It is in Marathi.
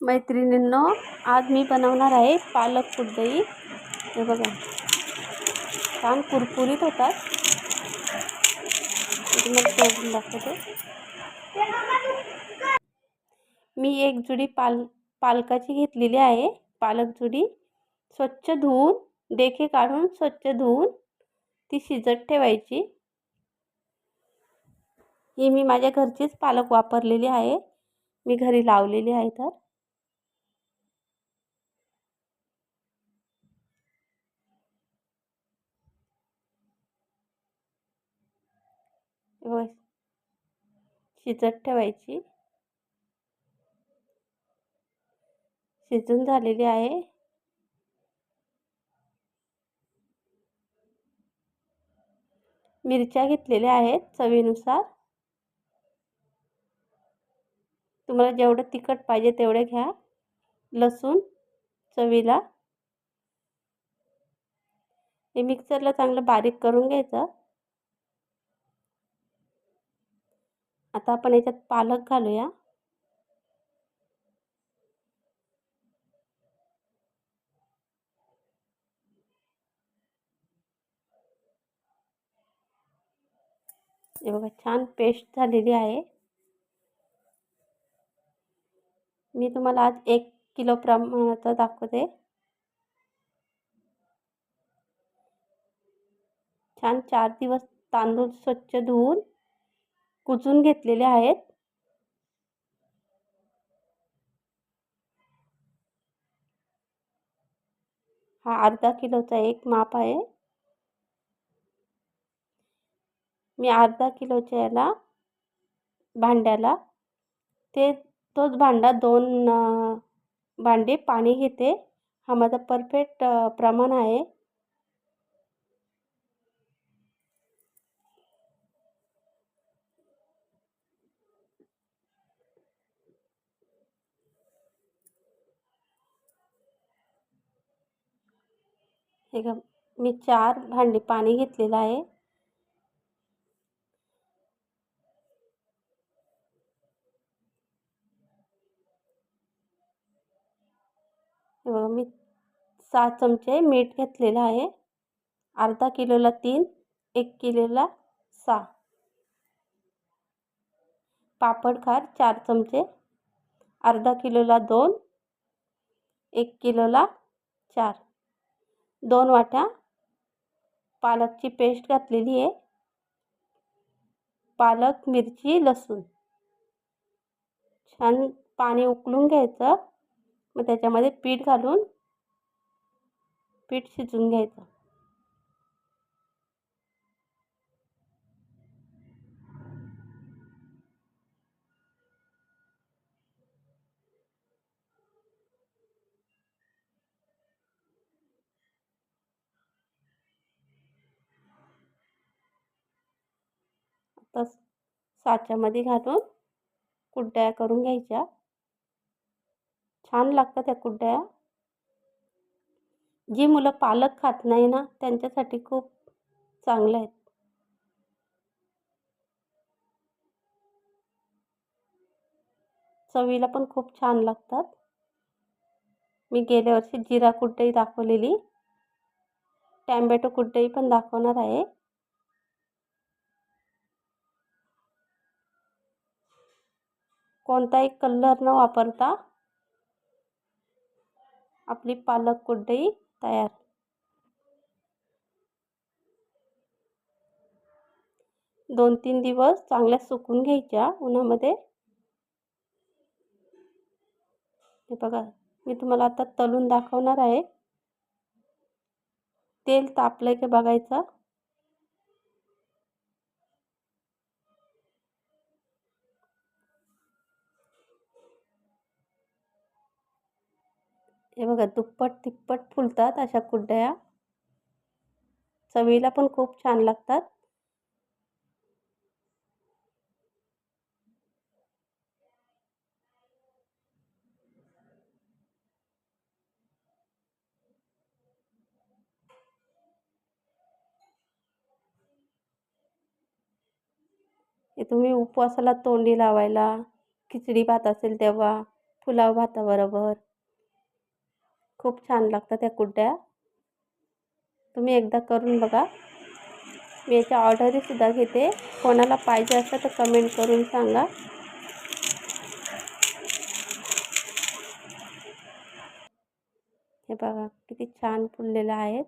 मैत्रिणींनो आज मी बनवणार आहे पालक कुरडई हे बघा. छान कुरकुरीत होतात. मी तुम्हाला तोडून दाखवते. मी एक जुडी पाल पालकाची घेतलेली आहे पालक जुडी. स्वच्छ धुवून देखे काढून स्वच्छ धुवून ती शिजत ठेवायची. ही मी माझ्या घरचीच पालक वापरलेली आहे. मी घरी लावलेली आहे तर. व शिजत ठेवायची. शिजून झालेली आहे. मिरच्या घेतलेल्या आहेत चवीनुसार. तुम्हाला जेवढं तिखट पाहिजे तेवढे घ्या. लसूण चवीला. हे मिक्सरला चांगलं बारीक करून घ्यायचं. आता आपण याच्यात पालक घालूया. हे छान पेस्ट आहे. मी तुम्हाला आज एक किलो प्रमाणाचं दाखवते. छान चार दिवस तांदूळ स्वच्छ धुवून कुचून घेतलेले आहेत. हा अर्धा किलोचा एक माप आहे. मी अर्धा किलोच्या याला भांड्याला ते तोच भांडा दोन भांडे पाणी घेते. हा माझा परफेक्ट प्रमाण आहे. हे का मी चार भांडी पाणी घेतलेलं आहे. मी सहा चमचे मीठ घेतलेलं आहे. अर्धा किलोला तीन एक किलोला सहा. पापड खार चार चमचे. अर्धा किलोला दोन एक किलोला चार. दोन वाट्या पालकची पेस्ट घातलेली आहे. पालक मिरची लसूण. छान पाणी उकळून घ्यायचं. मग त्याच्यामध्ये पीठ घालून पीठ शिजवून घ्यायचं. तस साच्यामध्ये घालून कुड्डया करून घ्यायच्या. छान लागतात त्या कुड्या जी मुलं पालक खात नाही ना त्यांच्यासाठी खूप चांगल्या आहेत. चवीला पण खूप छान लागतात. मी गेल्या वर्षी जिरा कुड्डई दाखवलेली. टॅम्बॅटो कुड्डई पण दाखवणार आहे. कोणताही कलर न वापरता आपली पालक कुड्डई तयार. दोन तीन दिवस चांगल्या सुकून घ्यायच्या उन्हामध्ये. हे बघा मी तुम्हाला आता तलून दाखवणार आहे. तेल तापलं की बघायचं? हे बघा दुप्पट तिप्पट फुलतात अशा कुड्या. चवीला पण खूप छान लागतात. हे तुम्ही उपवासाला तोंडी लावायला खिचडी भात असेल तेव्हा पुलाव भाताबरोबर. खूप छान लागतात त्या कुड्या. तुम्ही एकदा करून बघा. मी याच्या ऑर्डरीसुद्धा घेते. कोणाला पाहिजे असलं तर कमेंट करून सांगा. हे बघा किती छान फुललेलं आहेत.